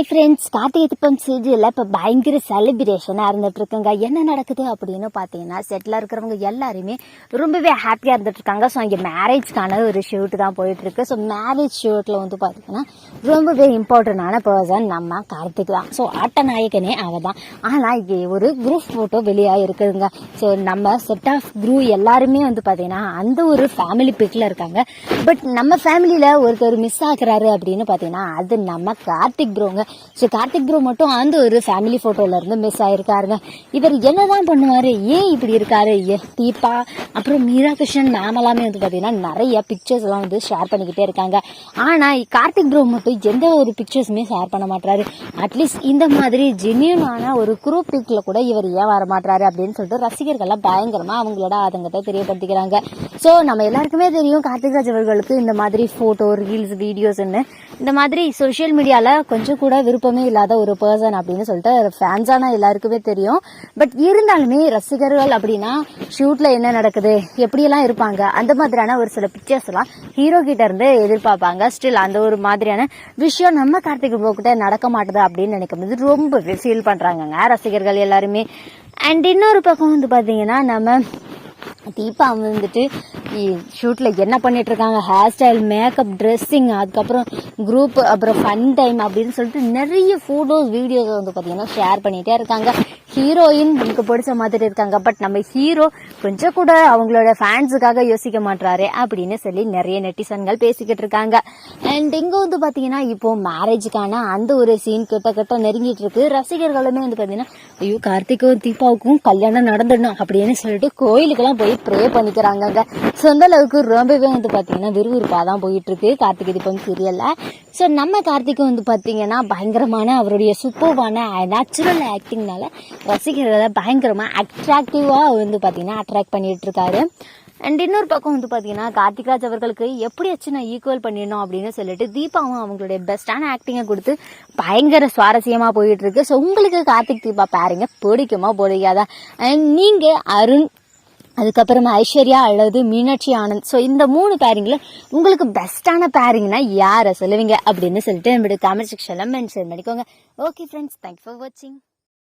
Hi friends Karthigai Deepam சீரியலில் இப்போ பயங்கர செலிப்ரேஷனாக இருந்துட்டு இருக்குங்க என்ன நடக்குது அப்படின்னு பார்த்தீங்கன்னா செட்டில் இருக்கிறவங்க எல்லாருமே ரொம்பவே ஹாப்பியாக இருந்துட்டு இருக்காங்க ஸோ இங்கே மேரேஜ்க்கான ஒரு ஷூட் தான் போயிட்டு இருக்கு ஸோ மேரேஜ் ஷூட்டில் வந்து பார்த்தீங்கன்னா ரொம்பவே இம்பார்ட்டண்டான பர்சன் நம்ம கார்த்திக் தான். ஸோ ஆட்ட நாயகனே அவ தான் ஆனால் இங்கே ஒரு குரூப் ஃபோட்டோ வெளியாக இருக்குதுங்க ஸோ நம்ம செட் ஆஃப் குரூ எல்லாருமே வந்து பார்த்தீங்கன்னா அந்த ஒரு ஃபேமிலி பிக்கில் இருக்காங்க. பட் நம்ம ஃபேமிலியில் ஒருத்தர் மிஸ் ஆகுறாரு அப்படின்னு பார்த்தீங்கன்னா அது நம்ம கார்த்திக் ப்ரோங்க ஸோ கார்த்திக் ப்ரோ மட்டும் அந்த ஒரு ஃபேமிலி ஃபோட்டோல இருந்து மிஸ் ஆயிருக்காருங்க. இவர் என்னதான் பண்ணுவாரு? ஏன் இப்படி இருக்காரு? தீபா அப்புறம் மீரா கிருஷ்ணன் மேம் எல்லாமே வந்து பார்த்தீங்கன்னா நிறைய பிக்சர்ஸ் எல்லாம் வந்து ஷேர் பண்ணிக்கிட்டே இருக்காங்க. ஆனால் கார்த்திக் ப்ரோ மட்டும் எந்த ஒரு பிக்சர்ஸுமே ஷேர் பண்ண மாட்டாரு அட்லீஸ்ட் இந்த மாதிரி ஜென்யூனான ஒரு குரூப் பிக்ல கூட இவர் ஏன் வர மாட்டாரு அப்படின்னு சொல்லிட்டு ரசிகர்கள்லாம் பயங்கரமா அவங்களோட ஆதங்கத்தை தெரியப்படுத்திக்கிறாங்க. ஸோ நம்ம எல்லாருக்குமே தெரியும் கார்த்திக் ராஜ் அவர்களுக்கு இந்த மாதிரி ஃபோட்டோ ரீல்ஸ் வீடியோஸ்ன்னு இந்த மாதிரி சோஷியல் மீடியாவில் கொஞ்சம் கூட விருப்பமே இல்லாத ஒரு பர்சன் அப்படின்னு சொல்லிட்டு ஃபேன்ஸான எல்லாருக்குமே தெரியும். பட் இருந்தாலுமே ரசிகர்கள் அப்படின்னா ஷூட்டில் என்ன நடக்குது எப்படியெல்லாம் இருப்பாங்க அந்த மாதிரியான ஒரு சில பிக்சர்ஸ் எல்லாம் ஹீரோ கிட்ட இருந்து எதிர்பார்ப்பாங்க. ஸ்டில் அந்த ஒரு மாதிரியான விஷயம் நம்ம கார்த்திக் ப்ரோ கிட்ட நடக்க மாட்டுது அப்படின்னு நினைக்கும் போது ரொம்பவே ஃபீல் பண்ணுறாங்கங்க ரசிகர்கள் எல்லாருமே. அண்ட் இன்னொரு பக்கம் வந்து பார்த்தீங்கன்னா நம்ம தீபா வந்துட்டு ஷூட்டில் என்ன பண்ணிட்டு இருக்காங்க ஹேர் ஸ்டைல் மேக்கப் ட்ரெஸ்ஸிங் அதுக்கப்புறம் குரூப் அப்புறம் ஃபன் டைம் அப்படின்னு சொல்லிட்டு நிறைய ஃபோட்டோஸ் வீடியோஸ் வந்து பார்த்தீங்கன்னா ஷேர் பண்ணிகிட்டே இருக்காங்க. ஹீரோயின் நமக்கு பிடிச்ச மாதிரி இருக்காங்க. பட் நம்ம ஹீரோ கொஞ்சம் கூட அவங்களோட ஃபேன்ஸுக்காக யோசிக்க மாட்டாரு அப்படின்னு சொல்லி நிறைய நெட்டிசன்கள் பேசிக்கிட்டு இருக்காங்க. அண்ட் இங்கே வந்து பார்த்தீங்கன்னா இப்போ மேரேஜுக்கான அந்த ஒரு சீன் கிட்ட கிட்ட நெருங்கிட்டு இருக்கு. ரசிகர்களுமே வந்து பார்த்தீங்கன்னா ஐயோ கார்த்திக்கும் தீபாவுக்கும் கல்யாணம் நடந்துடணும் அப்படின்னு சொல்லிட்டு கோயிலுக்கெல்லாம் போய் ப்ரே பண்ணிக்கிறாங்கங்க. சொந்த அளவுக்கு ரொம்பவே வந்து பார்த்தீங்கன்னா விறுவிறுப்பாக தான் போயிட்டு இருக்கு. கார்த்திகை தீபம் சீரியலில் ஸோ நம்ம கார்த்திக்கும் வந்து பார்த்தீங்கன்னா பயங்கரமான அவருடைய சூப்பர்வான நேச்சுரல் ஆக்டிங்னால ரசிகர்களை பயங்கரமாக அட்ராக்டிவாக வந்து பார்த்தீங்கன்னா அட்ராக்ட் பண்ணிட்டு இருக்காரு அண்ட் இன்னொரு பக்கம் வந்து பார்த்தீங்கன்னா கார்த்திக்ராஜ் அவர்களுக்கு எப்படியாச்சும் நான் ஈக்குவல் பண்ணிடணும் அப்படின்னு சொல்லிட்டு தீபாவும் அவங்களுடைய பெஸ்ட்டான ஆக்டிங்கை கொடுத்து பயங்கர சுவாரஸ்யமாக போயிட்டு இருக்கு ஸோ உங்களுக்கு கார்த்திக் தீபா பாருங்க பிடிக்குமா பிடிக்காதா? அண்ட் நீங்கள் அருண் அதுக்கப்புறமா ஐஸ்வர்யா அல்லது மீனாட்சி ஆனந்த். ஸோ இந்த மூணு பேரிங்கில் உங்களுக்கு பெஸ்ட்டான பேரிங்னா யாரை சொல்லுவீங்க? அப்படின்னு சொல்லிட்டு நம்மளுடைய கமெண்ட் செக்ஷனில் மென்ஷன் பண்ணிக்கோங்க. ஓகே ஃப்ரெண்ட்ஸ் தேங்க்ஸ் ஃபார் வாட்சிங்